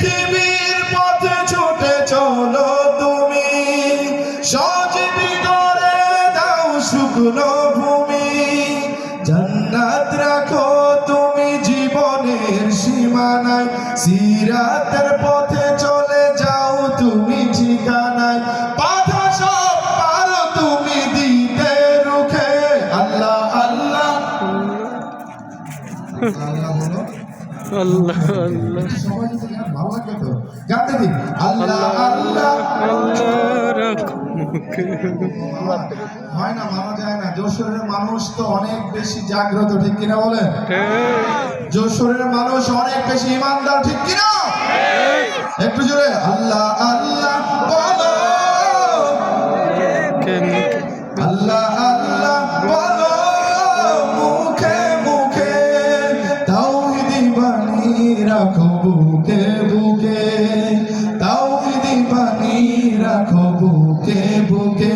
পৃথিবীর পথে ছুটে চলো তুমি। সজীবী করে দাও শুকনো ভূমি। জান্নাত রাখো তুমি জীবনের সীমানায়। সিরাতের পথে চলে যাও তুমি ঠিকানায়। বাধা সব পারো তুমি দিতে রুখে। আল্লাহ আল্লাহ। আল্লাহ আল্লাহ। আল্লাহ হয় না যায় না যশোরের মানুষ তো অনেক বেশি জাগ্রত ঠিক কিনা বলেন যশোরের মানুষ অনেক বেশি ইমানদার ঠিক কিনা একটু জোরে, আল্লাহ রাখো বুকে বুকে